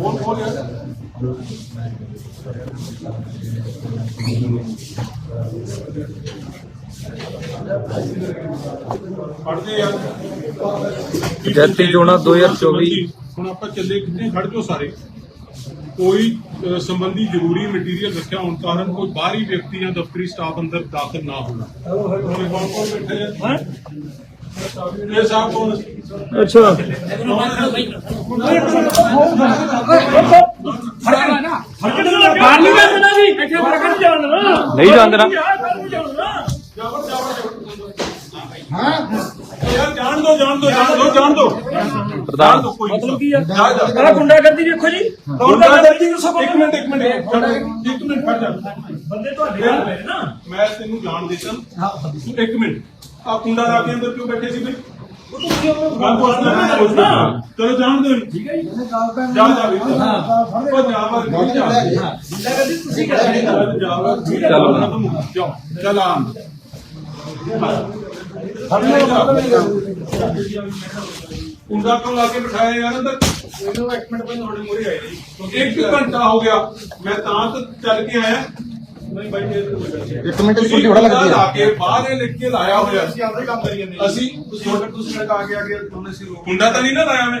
ਬੋਲ ਬੋਲ ਯਾਰ। ਪੜਦੇ ਯਾਰ ਪੰਚਾਇਤੀ ਚੋਣਾਂ 2024 ਹੁਣ ਆਪਾਂ ਚੱਲੇ ਕਿੱਥੇ? ਖੜ ਜੋ ਸਾਰੇ। ਕੋਈ ਸੰਬੰਧੀ ਜ਼ਰੂਰੀ ਮਟੀਰੀਅਲ ਰੱਖਿਆ ਹੋਣ ਕਾਰਨ ਕੋਈ ਬਾਹਰੀ ਵਿਅਕਤੀ ਜਾਂ ਦਫ਼ਤਰੀ ਸਟਾਫ ਅੰਦਰ ਦਾਖਲ ਨਾ ਹੋਣਾ ਹੁਣ ਕੌਣ ਕੌਣ ਬੈਠੇ ਆ। ਇਹ ਸਾਹਿਬ ਕੌਣ ਅੱਛਾ ਬਾਹਰ ਨਹੀਂ ਜਾਣਾ। ਜੀ ਇੱਥੇ ਪ੍ਰਗਟ ਜਾਣਾ ਨਹੀਂ ਜਾਵੜ ਜਾਵੜ ਹਾਂ। ਯਾਰ ਜਾਣ ਦੋ ਜਾਣ ਦੋ ਜਾਣ ਦੋ ਜਾਣ ਦੋ। ਪ੍ਰਧਾਨ। ਮਤਲਬ ਕੀ ਆ? ਬੜਾ ਗੁੰਡਾਗਰਦੀ ਵੇਖੋ ਜੀ। ਗੁੰਡਾ ਗੁੰਡਾਗਰਦੀ ਦੱਸੋ ਇੱਕ ਮਿੰਟ ਇੱਕ ਮਿੰਟ। ਇੱਕ ਮਿੰਟ ਖੜ ਜਾ ਬੰਦੇ ਤੁਹਾਡੇ ਨਾਲ ਨੇ ਨਾ। ਮੈਂ ਤੈਨੂੰ ਜਾਣ ਦੇ ਚੱਲ। ਇੱਕ ਮਿੰਟ। ਆ ਕੁੰਡਾ ਲਾ ਕੇ ਅੰਦਰ ਕਿਉਂ ਬੈਠੇ ਸੀ ਬਈ? ਉਹ ਤੁਸੀਂ ਉਹ ਗੱਲ ਪੁੱਛਣਾ ਚਲੋ ਜਾਣ ਦੇ ਠੀਕ ਹੈ ਜਾ। ਜਾ ਵੀ ਉਹ ਜਾ ਵਰ ਜਾ। ਗੁੰਡਾਗਰਦੀ ਤੁਸੀਂ ਕਰਦੇ ਹੋ ਜਾ ਵਰ ਚਲੋ। ਜਾਓ। ਚਲ ਆ ਕੁੰਡਾ ਕਿਉਂ ਲਾ ਕੇ ਬਿਠਾਇਆ ਯਾਰ ਅੰਦਰ? ਇਹਨੂੰ ਇੱਕ ਮਿੰਟ ਪਹਿਲਾਂ ਤੁਹਾਡੇ ਮੂਹਰੇ ਆਏ। ਜੀ ਇੱਕ ਘੰਟਾ ਹੋ ਗਿਆ। ਮੈਂ ਤਾਂ ਤਾਂ ਚੱਲ ਕੇ ਆਇਆ। ਇੱਕ ਮਿੰਟ ਦੀ ਥੋੜਾ ਲੱਗਦੀ ਲਾ ਹੈ ਕੇ ਬਾਹਰ ਇਹ ਲਿਖ ਕੇ ਲਾਇਆ ਹੋਇਆ। ਅਸੀਂ ਆਪਦੇ ਕੰਮ ਕਰੀ ਜਾਂਦੇ ਅਸੀਂ ਤੁਸੀਂ ਹੁਣ ਤੁਸੀਂ ਆ ਕੇ ਆ ਕੇ ਦੋਨੇ ਸੀ ਲੋਕ। ਕੁੰਡਾ ਤਾਂ ਨਹੀਂ ਨਾ ਲਾਇਆ ਮੈਂ?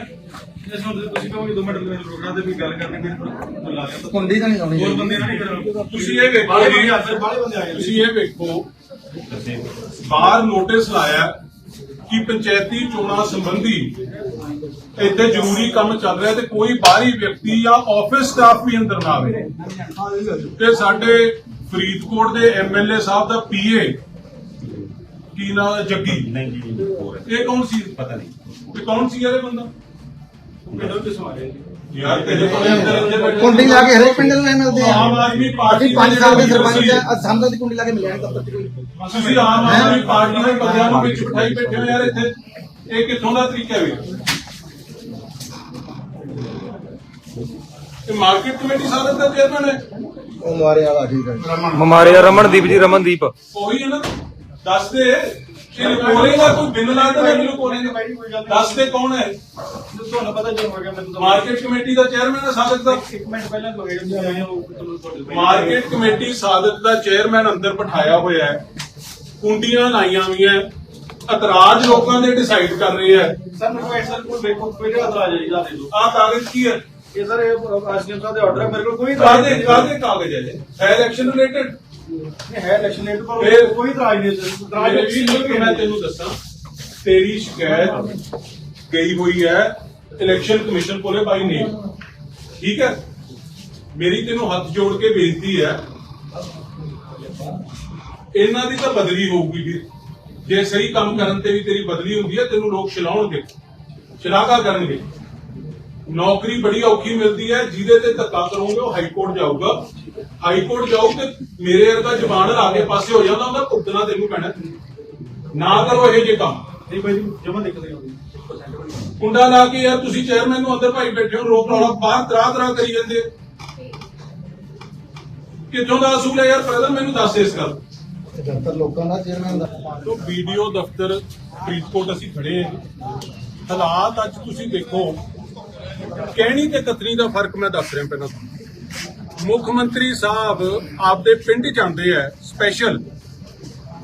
ਜਿਸ ਹੁਣ ਤੁਸੀਂ ਕਹੋਗੇ ਦੋ ਮਿੰਟ ਰੋਕਣਾ ਤੇ ਵੀ ਗੱਲ ਕਰਨੀ ਫਿਰ ਬੁਲਾ ਲਿਆ। ਤਾਂ ਕੁੰਡੀ ਤਾਂ ਨਹੀਂ ਲਾਉਣੀ ਹੋਰ ਬੰਦੇ ਨਹੀਂ ਕਰਨਾ ਤੁਸੀਂ ਇਹ ਵੇਖੋ ਜੀ, ਬੰਦੇ ਆ ਬਾਲੇ ਬੰਦੇ ਆਏ ਤੁਸੀਂ ਇਹ ਵੇਖੋ ਬਾਹਰ ਨੋਟਿਸ ਲਾਇਆ ਕਿ ਪੰਚਾਇਤੀ ਚੋਣਾਂ ਸੰਬੰਧੀ ਇੱਥੇ ਜ਼ਰੂਰੀ ਕੰਮ ਚੱਲ ਰਿਹਾ ਤੇ ਕੋਈ ਬਾਹਰੀ ਵਿਅਕਤੀ ਜਾਂ ਆਫਿਸ ਸਟਾਫ ਵੀ ਅੰਦਰ ਨਾ ਆਵੇ। ਤੇ ਸਾਡੇ ਫਰੀਦਕੋਟ ਦੇ ਐਮਐਲਏ ਸਾਹਿਬ ਦਾ ਪੀਏ। ਕੀ ਨਾਮ ਹੈ ਜੱਗੀ। ਨਹੀਂ ਜੀ ਹੋਰ ਹੈ। ਇਹ ਕੌਣ ਸੀ? ਪਤਾ ਨਹੀਂ। ਇਹ ਕੌਣ ਸੀ ਯਾਰ ਇਹ ਬੰਦਾ ਯਾਰ ਤੇਰੇ ਕੋਲ ਅੰਦਰ ਅੰਦਰ ਬੈਠੇ- ਕੁੰਡੀ ਲਾ ਕੇ ਹਰੇਕ ਪਿੰਡ ਨੂੰ ਮਿਲਦੇ ਆ। ਆਮ ਆਦਮੀ ਪਾਰਟੀ ਅਸੀਂ 5 ਸਾਲ ਦੇ ਸਰਪੰਚ। ਆ ਅੱਜ ਸਾਨੂੰ ਦੀ ਕੁੰਡੀ ਲਾ ਕੇ ਮਿਲਿਆ ਨਹੀਂ ਦਫ਼ਤਰ ਚ ਕੋਈ। ਤੁਸੀਂ ਆਮ ਆਦਮੀ ਪਾਰਟੀ ਦੇ ਬੰਦਿਆਂ ਨੂੰ ਵਿੱਚ ਬਿਠਾਈ ਬੈਠੇ ਹੋ ਯਾਰ ਇੱਥੇ। ਇਹ ਕਿੱਥੋਂ ਦਾ ਤਰੀਕਾ ਹੈ ਵੀ? ਇਹ ਮਾਰਕੀਟ ਕਮੇਟੀ ਸਾਧਨ ਦਾ ਚੇਅਰਮੈਨ ਹੈ। ਉਹ ਮਾਰੇ ਵਾਲਾ ਠੀਕ ਹੈ ਮਮਾਰਿਆ ਰਮਨਦੀਪ ਜੀ ਰਮਨਦੀਪ। ਉਹੀ ਹੈ ਨਾ। ਦੱਸ ਦੇ ਇਹ ਕੋਲੇ ਦਾ ਕੋਈ ਬਿੱਲ ਲਾ ਦੇ ਮੈਨੂੰ ਕੋਲੇ ਦਾ ਦੱਸ ਦੇ ਕੌਣ ਹੈ? ਤੁਹਾਨੂੰ ਪਤਾ ਜਦੋਂ ਹੋ ਗਿਆ ਮੈਨੂੰ ਤਾਂ ਮਾਰਕੀਟ ਕਮੇਟੀ ਦਾ ਚੇਅਰਮੈਨ ਹੈ ਸਾਧਕ ਦਾ? ਇੱਕ ਮਿੰਟ ਪਹਿਲਾਂ ਤੋਂ ਗਏ ਆਏ ਤੁਹਾਡੇ ਮਾਰਕੀਟ ਕਮੇਟੀ ਸਾਧਕ ਦਾ ਚੇਅਰਮੈਨ ਅੰਦਰ ਬਿਠਾਇਆ ਹੋਇਆ ਹੈ। ਕੁੰਡੀਆਂ ਲਾਈਆਂ ਹੋਈਆਂ ਇਤਰਾਜ਼ ਲੋਕਾਂ ਦੇ ਡਿਸਾਈਡ ਕਰ ਰਹੇ ਹੈ। ਸਰ ਕੋਲ ਐਕਸਲ ਕੋਲ ਵੇਖੋ ਕੋਈ ਜਿਹੜਾ ਆ ਜਾਏਗਾ ਦੇ ਆਹ ਕਾਗਜ਼ ਕੀ ਹੈ? ਇਹ ਸਰ ਆਸਕੀਮ ਸਾਹਿਬ ਦੇ ਆਰਡਰ ਹੈ ਮੇਰੇ ਕੋਲ ਕੋਈ ਕਾਦੇ ਕਾਦੇ ਕਾਗਜ਼ ਹੈ ਹੈ ਇਲੈਕਸ਼ਨ ਰਿਲੇਟਡ ਇਹ ਹੈ ਇਲੈਕਸ਼ਨ ਲੇਟ ਪਰ ਕੋਈ ਇਤਰਾਜ਼ ਨਹੀਂ ਸਰ। ਇਤਰਾਜ਼ ਰਾਜ ਵੀ ਲੋਕ ਮੈਂ ਤੈਨੂੰ ਦੱਸਾਂ ਤੇਰੀ ਸ਼ਿਕਾਇਤ ਗਈ ਹੋਈ ਹੈ ਇਲੈਕਸ਼ਨ ਕਮਿਸ਼ਨ ਕੋਲੇ ਬਾਈ ਨੇ। ਠੀਕ ਹੈ? ਮੇਰੀ ਤੈਨੂੰ ਹੱਥ ਜੋੜ ਕੇ ਬੇਨਤੀ ਹੈ ਇਹਨਾਂ ਦੀ ਤਾਂ ਬਦਲੀ ਹੋਊਗੀ ਵੀ। ਜੇ ਸਹੀ ਕੰਮ ਕਰਨ ਤੇ ਵੀ ਤੇਰੀ ਬਦਲੀ ਹੁੰਦੀ ਹੈ ਤੈਨੂੰ ਲੋਕ ਛਲਾਉਣਗੇ ਸ਼ਲਾਘਾ ਕਰਨਗੇ। ਨੌਕਰੀ ਬੜੀ ਔਖੀ ਮਿਲਦੀ ਹੈ ਜਿਹਦੇ ਤੇ ਧੱਕਾ ਕਰੋਗੇ ਉਹ ਹਾਈ ਕੋਰਟ ਜਾਊਗਾ। ਹਾਈ ਕੋਰਟ ਜਾਊ ਤੇ ਮੇਰੇ ਵਰਗਾ ਜ਼ਬਾਨ ਲਾ ਕੇ ਪਾਸੇ ਹੋ ਜਾਂਦਾ ਉਹਦਾ ਭੁਗਤਣਾ ਤੈਨੂੰ ਪੈਣਾ। ਨਾ ਕਰੋ ਇਹੋ ਜਿਹੇ ਕੰਮ। ਨਹੀਂ ਭਾਈ ਜੀ ਜਮਾ ਨਹੀਂ ਆਉਂਦੀ। ਕੁੰਡਾ ਲਾ ਕੇ ਯਾਰ ਤੁਸੀਂ ਚੇਅਰਮੈਨ ਨੂੰ ਅੰਦਰ ਭਾਈ ਬੈਠੇ ਹੋ ਰੋਕ ਰੌਲਾ ਬਾਹਰ ਤਰਾ ਤਰਾ ਕਰੀ ਜਾਂਦੇ। ਕਿੱਥੋਂ ਦਾ ਅਸੂਲ ਹੈ ਯਾਰ ਪਹਿਲਾਂ ਮੈਨੂੰ ਦੱਸ ਇਸ ਗੱਲ ਦਫ਼ਤਰ ਲੋਕਾਂ ਦਾ ਚੇਅਰਮੈਨ ਦਾ। ਤੋਂ ਵੀਡੀਓ ਦਫ਼ਤਰ ਫਰੀਦਕੋਟ ਅਸੀਂ ਖੜੇ ਹਾਂ। ਹਾਲਾਤ ਅੱਜ ਤੁਸੀਂ ਦੇਖੋ ਕਹਿਣੀ ਤੇ ਕਤਰੀ ਦਾ ਫ਼ਰਕ ਮੈਂ ਦੱਸ ਰਿਹਾ ਪਹਿਲਾਂ ਮੁੱਖ ਮੰਤਰੀ ਸਾਹਿਬ ਆਪਦੇ ਪਿੰਡ ਜਾਂਦੇ ਆ ਸਪੈਸ਼ਲ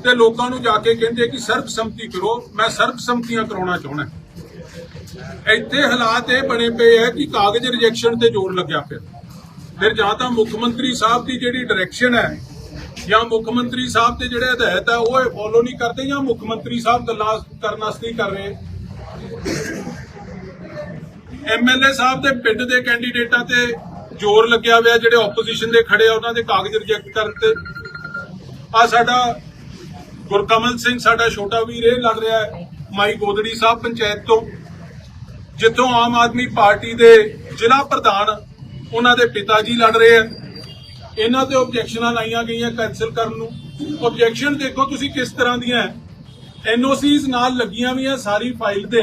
ਤੇ ਲੋਕਾਂ ਨੂੰ ਜਾ ਕੇ ਕਹਿੰਦੇ ਕਿ ਸਰਬਸੰਮਤੀ ਕਰੋ, ਮੈਂ ਸਰਬਸੰਮਤੀਆਂ ਕਰਾਉਣਾ ਚਾਹੁੰਦਾ। ਇੱਥੇ ਹਾਲਾਤ ਇਹ ਬਣੇ ਪਏ ਆ ਕਿ ਕਾਗਜ਼ ਰਿਜੈਕਸ਼ਨ ਤੇ ਜ਼ੋਰ ਲੱਗਿਆ ਪਿਆ। ਫਿਰ ਜਾਂ ਤਾਂ ਮੁੱਖ ਮੰਤਰੀ ਸਾਹਿਬ ਦੀ ਜਿਹੜੀ ਡਾਇਰੈਕਸ਼ਨ ਹੈ, ਜਾਂ ਮੁੱਖ ਮੰਤਰੀ ਸਾਹਿਬ ਦੇ ਜਿਹੜੇ ਹਦਾਇਤ ਹੈ ਉਹ ਇਹ ਫੋਲੋ ਨਹੀਂ ਕਰਦੇ ਜਾਂ ਮੁੱਖ ਮੰਤਰੀ ਸਾਹਿਬ ਗੱਲਾਂ ਕਰਨ ਵਾਸਤੇ ਕਰ ਰਹੇ ਐਮਐਲਏ ਸਾਹਿਬ ਦੇ ਪਿੰਡ ਦੇ ਕੈਂਡੀਡੇਟਾਂ ਤੇ ਜ਼ੋਰ ਲੱਗਿਆ ਹੋਇਆ, ਜਿਹੜੇ ਆਪੋਜੀਸ਼ਨ ਦੇ ਖੜੇ ਆ, ਉਹਨਾਂ ਦੇ ਕਾਗਜ਼ ਰਿਜੈਕਟ ਕਰਨ ਤੇ। ਆ ਸਾਡਾ ਗੁਰਕਮਲ ਸਿੰਘ, ਸਾਡਾ ਛੋਟਾ ਵੀਰ, ਇਹ ਲੜ ਰਿਹਾ ਹੈ, ਮਾਈ ਗੋਦੜੀ ਸਾਹਿਬ ਪੰਚਾਇਤ ਤੋਂ। ਜਿੱਥੋਂ ਆਮ ਆਦਮੀ ਪਾਰਟੀ ਦੇ ਜ਼ਿਲ੍ਹਾ ਪ੍ਰਧਾਨ ਉਹਨਾਂ ਦੇ ਪਿਤਾ ਜੀ ਲੜ ਰਹੇ ਆ ਇਹਨਾਂ ਤੇ ਆਬਜੈਕਸ਼ਨਾਂ ਲਾਈਆਂ ਗਈਆਂ ਕੈਨਸਲ ਕਰਨ ਨੂੰ। ਆਬਜੈਕਸ਼ਨ ਦੇਖੋ ਤੁਸੀਂ ਕਿਸ ਤਰ੍ਹਾਂ ਦੀਆਂ ਐਨਓਸੀਜ਼ ਨਾਲ ਲੱਗੀਆਂ ਵੀ ਆ ਸਾਰੀ ਫਾਈਲ ਤੇ।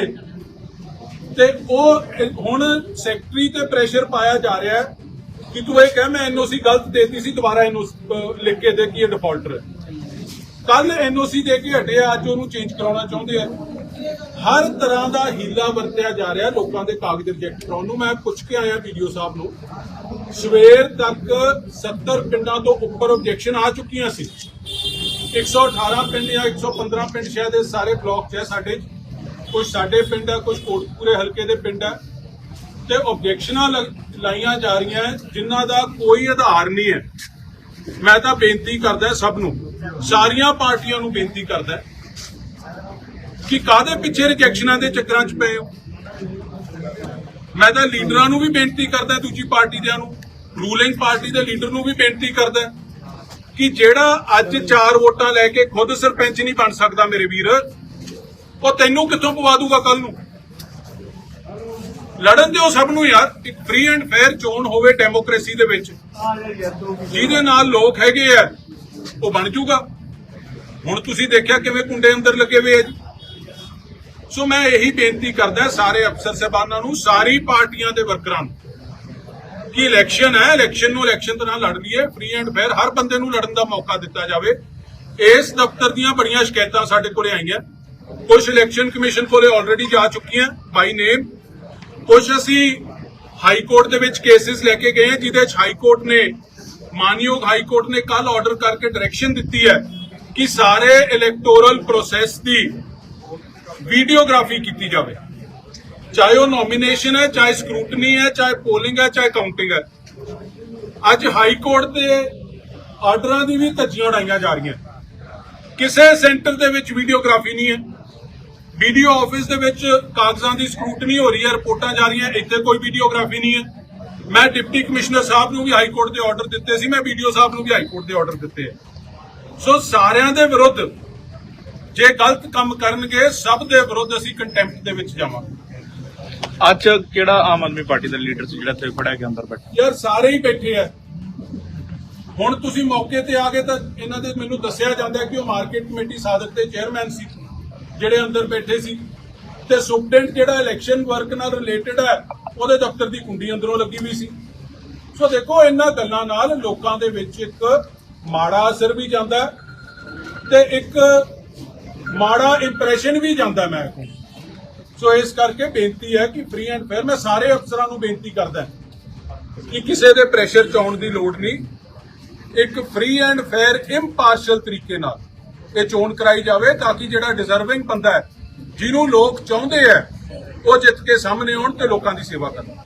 ਤੇ ਉਹ ਹੁਣ ਸੈਕਟਰੀ ਤੇ ਪ੍ਰੈਸ਼ਰ ਪਾਇਆ ਜਾ ਰਿਹਾ ਹੈ ਕਿ ਤੂੰ ਇਹ ਕਹਿ, ਮੈਂ ਐਨਓਸੀ ਗਲਤ ਦੇਤੀ ਸੀ, ਦੁਬਾਰਾ ਐਨਓਸੀ ਲਿਖ ਕੇ ਦੇ ਕਿ ਇਹ ਡਿਫਾਲਟਰ ਹੈ। ਕੱਲ ਐਨਓਸੀ ਦੇ ਕੇ ਹਟਿਆ ਅੱਜ ਉਹਨੂੰ ਚੇਂਜ ਕਰਾਉਣਾ ਚਾਹੁੰਦੇ ਆ। ਹਰ ਤਰ੍ਹਾਂ ਦਾ ਹੀਲਾ ਵਰਤਿਆ ਜਾ ਰਿਹਾ ਲੋਕਾਂ ਦੇ ਕਾਗਜ਼ ਰਿਜੈਕਟ ਕਰਾਉਣ ਨੂੰ। ਮੈਂ ਪੁੱਛ ਕੇ ਆਇਆ ਵੀਡੀਓ ਸਾਹਿਬ ਨੂੰ। ਸਵੇਰ ਤੱਕ 70 ਪਿੰਡਾਂ ਤੋਂ ਉੱਪਰ ਆਬਜੈਕਸ਼ਨ ਆ ਚੁੱਕੀਆਂ ਸੀ। 118 ਪਿੰਡ ਜਾਂ 115 ਪਿੰਡ ਸ਼ਾਇਦ ਇਹ ਸਾਰੇ ਬਲਾਕ 'ਚ ਹੈ ਸਾਡੇ। ਕੁਝ ਸਾਡੇ ਪਿੰਡ ਹੈ ਕੁਝ ਕੋਟਪੂਰੇ ਹਲਕੇ ਦੇ ਪਿੰਡ ਹੈ ਤੇ ਆਬਜੈਕਸ਼ਨਾਂ ਲਾਈਆਂ ਜਾ ਰਹੀਆਂ ਹੈ, ਜਿਨ੍ਹਾਂ ਦਾ ਕੋਈ ਆਧਾਰ ਨਹੀਂ ਹੈ ਮੈਂ ਤਾਂ ਬੇਨਤੀ ਕਰਦਾ ਸਭ ਨੂੰ ਸਾਰੀਆਂ ਪਾਰਟੀਆਂ ਨੂੰ ਬੇਨਤੀ ਕਰਦਾ ਕਿ ਕਾਦੇ ਪਿੱਛੇ ਰਿਜੈਕਸ਼ਨਾਂ ਦੇ ਚੱਕਰਾਂ 'ਚ ਪਏ ਹੋ? ਮੈਂ ਤਾਂ ਲੀਡਰਾਂ ਨੂੰ ਵੀ ਬੇਨਤੀ ਕਰਦਾ ਦੂਜੀ ਪਾਰਟੀ ਦਿਆਂ ਨੂੰ ਰੂਲਿੰਗ ਪਾਰਟੀ ਦੇ ਲੀਡਰ ਨੂੰ ਵੀ ਬੇਨਤੀ ਕਰਦਾ ਕਿ ਜਿਹੜਾ ਅੱਜ ਚਾਰ ਵੋਟਾਂ ਲੈ ਕੇ ਖੁਦ ਸਰਪੰਚ ਨਹੀਂ ਬਣ ਸਕਦਾ ਮੇਰੇ ਵੀਰ ਉਹ ਤੈਨੂੰ ਕਿੱਥੋਂ ਪਵਾ ਦੂਗਾ ਕੱਲ ਨੂੰ? ਲੜਨ ਦਿਓ ਸਭ ਨੂੰ ਯਾਰ, ਇੱਕ ਫ੍ਰੀ ਐਂਡ ਫੇਅਰ ਚੋਣ ਹੋਵੇ ਡੈਮੋਕ੍ਰੇਸੀ ਦੇ ਵਿੱਚ। ਜਿਹਦੇ ਨਾਲ ਲੋਕ ਹੈਗੇ ਆ, ਉਹ ਬਣ ਜੂਗਾ। ਹੁਣ ਤੁਸੀਂ ਦੇਖਿਆ ਕਿਵੇਂ ਕੁੰਡੇ ਅੰਦਰ ਲੱਗੇ ਹੋਏ ਆ ਜੀ। ਸੋ ਮੈਂ ਇਹੀ ਬੇਨਤੀ ਕਰਦਾ ਸਾਰੇ ਅਫਸਰ ਸਾਹਿਬਾਨਾਂ ਨੂੰ, ਸਾਰੀ ਪਾਰਟੀਆਂ ਦੇ ਵਰਕਰਾਂ ਨੂੰ, ਕਿ ਇਲੈਕਸ਼ਨ ਹੈ ਇਲੈਕਸ਼ਨ ਨੂੰ ਇਲੈਕਸ਼ਨ ਤਰ੍ਹਾਂ ਲੜ ਲਈਏ। ਫ੍ਰੀ ਐਂਡ ਫੇਅਰ ਹਰ ਬੰਦੇ ਨੂੰ ਲੜਨ ਦਾ ਮੌਕਾ ਦਿੱਤਾ ਜਾਵੇ। ਇਸ ਦਫ਼ਤਰ ਦੀਆਂ ਬੜੀਆਂ ਸ਼ਿਕਾਇਤਾਂ ਸਾਡੇ ਕੋਲੇ ਆਈਆਂ। ਕੁਝ ਇਲੈਕਸ਼ਨ ਕਮਿਸ਼ਨ ਕੋਲੇ ਆਲਰੇਡੀ ਜਾ ਚੁੱਕੀਆਂ ਬਾਈ ਨੇਮ ਕੁਝ ਅਸੀਂ ਹਾਈ ਕੋਰਟ ਦੇ ਵਿੱਚ ਕੇਸਿਸ ਲੈ ਕੇ ਗਏ ਜਿਹਦੇ 'ਚ ਹਾਈ ਕੋਰਟ ਨੇ, ਮਾਨਯੋਗ ਹਾਈ ਕੋਰਟ ਨੇ ਕੱਲ ਆਰਡਰ ਕਰਕੇ ਡਾਇਰੈਕਸ਼ਨ ਦਿੱਤੀ ਹੈ ਕਿ ਸਾਰੇ ਇਲੈਕਟੋਰਲ ਪ੍ਰੋਸੈਸ ਦੀ ਵੀਡੀਓਗ੍ਰਾਫੀ ਕੀਤੀ ਜਾਵੇ। ਚਾਹੇ ਉਹ ਨੋਮੀਨੇਸ਼ਨ ਹੈ, ਚਾਹੇ ਸਕਰੂਟਨੀ ਹੈ, ਚਾਹੇ ਪੋਲਿੰਗ ਹੈ, ਚਾਹੇ ਕਾਊਂਟਿੰਗ ਹੈ। ਅੱਜ ਹਾਈ ਕੋਰਟ ਦੇ ਆਰਡਰਾਂ ਦੀ ਵੀ ਧੱਜੀਆਂ ਉਡਾਈਆਂ ਜਾ ਰਹੀਆਂ। ਕਿਸੇ ਸੈਂਟਰ ਦੇ ਵਿੱਚ ਵੀਡੀਓਗ੍ਰਾਫੀ ਨਹੀਂ ਹੈ। ਵੀਡੀਓ ਆਫਿਸ ਦੇ ਵਿੱਚ ਕਾਗਜ਼ਾਂ ਦੀ ਸਕਰੂਟਨੀ ਹੋ ਰਹੀ ਹੈ ਰਿਪੋਰਟਾਂ ਜਾ ਰਹੀਆਂ ਇੱਥੇ ਕੋਈ ਵੀਡੀਓਗ੍ਰਾਫੀ ਨਹੀਂ ਹੈ। ਮੈਂ ਡਿਪਟੀ ਕਮਿਸ਼ਨਰ ਸਾਹਿਬ ਨੂੰ ਵੀ ਹਾਈ ਕੋਰਟ ਦੇ ਆਰਡਰ ਦਿੱਤੇ ਸੀ ਮੈਂ ਵੀਡੀਓ ਸਾਹਿਬ ਨੂੰ ਵੀ ਹਾਈ ਕੋਰਟ ਦੇ ਆਰਡਰ ਦਿੱਤੇ ਹੈ। ਸੋ ਸਾਰਿਆਂ ਦੇ ਵਿਰੁੱਧ ਜੇ ਗਲਤ ਕੰਮ ਕਰਨਗੇ ਸਭ ਦੇ ਵਿਰੁੱਧ ਅਸੀਂ ਕੰਟੈਂਪਟ ਦੇ ਵਿੱਚ ਜਾਵਾਂਗੇ। ਅੱਜ ਕਿਹੜਾ ਆਮ ਆਦਮੀ ਪਾਰਟੀ ਦਾ ਲੀਡਰ ਸੀ ਜਿਹੜਾ ਇੱਥੇ ਫੜਿਆ ਗਿਆ ਅੰਦਰ ਬੈਠਾ? ਯਾਰ ਸਾਰੇ ਹੀ ਬੈਠੇ ਆ ਹੁਣ ਤੁਸੀਂ ਮੌਕੇ ਤੇ ਆ ਗਏ ਤਾਂ ਇਹਨਾਂ ਦੇ ਮੈਨੂੰ ਦੱਸਿਆ ਜਾਂਦਾ ਕਿ ਉਹ ਮਾਰਕੀਟ ਕਮੇਟੀ ਸਾਧਕ ਦੇ ਚੇਅਰਮੈਨ ਸੀ। ਜਿਹੜੇ ਅੰਦਰ ਬੈਠੇ ਸੀ। ਤੇ ਸੁਪਰਡੈਂਟ ਜਿਹੜਾ ਇਲੈਕਸ਼ਨ ਵਰਕ ਨਾਲ ਰਿਲੇਟਡ ਹੈ, ਉਹਦੇ ਦਫ਼ਤਰ ਦੀ ਕੁੰਡੀ ਅੰਦਰੋਂ ਲੱਗੀ ਵੀ ਸੀ। ਸੋ ਦੇਖੋ, ਇਹਨਾਂ ਗੱਲਾਂ ਨਾਲ ਲੋਕਾਂ ਦੇ ਵਿੱਚ ਇੱਕ ਮਾੜਾ ਅਸਰ ਵੀ ਜਾਂਦਾ ਹੈ ਤੇ ਇੱਕ ਮਾੜਾ ਇੰਪ੍ਰੈਸ਼ਨ ਵੀ ਜਾਂਦਾ ਮੈਂ। ਸੋ ਇਸ ਕਰਕੇ ਬੇਨਤੀ ਹੈ ਕਿ ਫ੍ਰੀ ਐਂਡ ਫੇਅਰ ਮੈਂ ਸਾਰੇ ਅਫਸਰਾਂ ਨੂੰ ਬੇਨਤੀ ਕਰਦਾ ਕਿ ਕਿਸੇ ਦੇ ਪ੍ਰੈਸ਼ਰ ਚ ਆਉਣ ਦੀ ਲੋੜ ਨਹੀਂ। ਇੱਕ ਫ੍ਰੀ ਐਂਡ ਫੇਅਰ ਇੰਪਾਰਸ਼ਲ ਤਰੀਕੇ ਨਾਲ ਇਹ ਚੋਣ ਕਰਾਈ ਜਾਵੇ ਤਾਂ ਕਿ ਜਿਹੜਾ ਡਿਜ਼ਰਵਿੰਗ ਬੰਦਾ ਹੈ, ਜਿਹਨੂੰ ਲੋਕ ਚਾਹੁੰਦੇ ਆ ਉਹ ਜਿੱਤ ਕੇ ਸਾਹਮਣੇ ਆਉਣ ਤੇ ਲੋਕਾਂ ਦੀ ਸੇਵਾ ਕਰਨ।